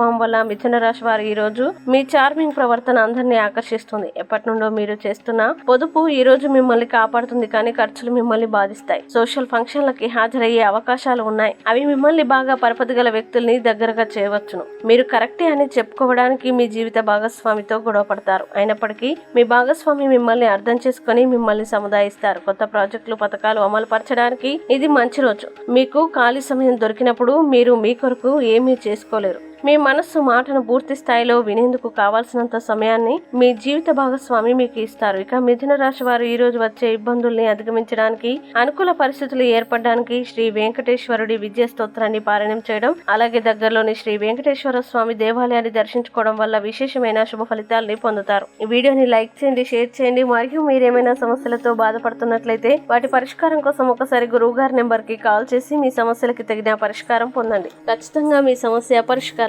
వల్ల మిథున రాశి వారు ఈ రోజు మీ చార్మింగ్ ప్రవర్తన అందరినీ ఆకర్షిస్తుంది. ఎప్పటి నుండో మీరు చేస్తున్న పొదుపు ఈ రోజు మిమ్మల్ని కాపాడుతుంది కానీ ఖర్చులు మిమ్మల్ని బాధిస్తాయి. సోషల్ ఫంక్షన్లకి హాజరయ్యే అవకాశాలు ఉన్నాయి. అవి మిమ్మల్ని బాగా పరపతి గల వ్యక్తుల్ని దగ్గరగా చేయవచ్చును. మీరు కరెక్టే అని చెప్పుకోవడానికి మీ జీవిత భాగస్వామితో గొడవ పడతారు. అయినప్పటికీ మీ భాగస్వామి మిమ్మల్ని అర్థం చేసుకొని మిమ్మల్ని సముదాయిస్తారు. కొత్త ప్రాజెక్టులు పథకాలు అమలు పరచడానికి ఇది మంచి రోజు. మీకు ఖాళీ సమయం దొరికినప్పుడు మీరు మీ కొరకు ఏమీ చేసుకోలేరు. మీ మనస్సు మాటను పూర్తి స్థాయిలో వినేందుకు కావాల్సినంత సమయాన్ని మీ జీవిత భాగస్వామి మీకు ఇస్తారు. ఇక మిథున రాశి వారు ఈ రోజు వచ్చే ఇబ్బందుల్ని అధిగమించడానికి అనుకూల పరిస్థితులు ఏర్పడడానికి శ్రీ వెంకటేశ్వరుడి విజయ స్తోత్రాన్ని పారాయణం చేయడం అలాగే దగ్గరలోని శ్రీ వెంకటేశ్వర స్వామి దేవాలయాన్ని దర్శించుకోవడం వల్ల విశేషమైన శుభ ఫలితాలని పొందుతారు. ఈ వీడియోని లైక్ చేయండి షేర్ చేయండి. మరియు మీరేమైనా సమస్యలతో బాధపడుతున్నట్లయితే వాటి పరిష్కారం కోసం ఒకసారి గురువు గారి నెంబర్కి కాల్ చేసి మీ సమస్యలకి తగిన పరిష్కారం పొందండి. ఖచ్చితంగా మీ సమస్య పరిష్కారం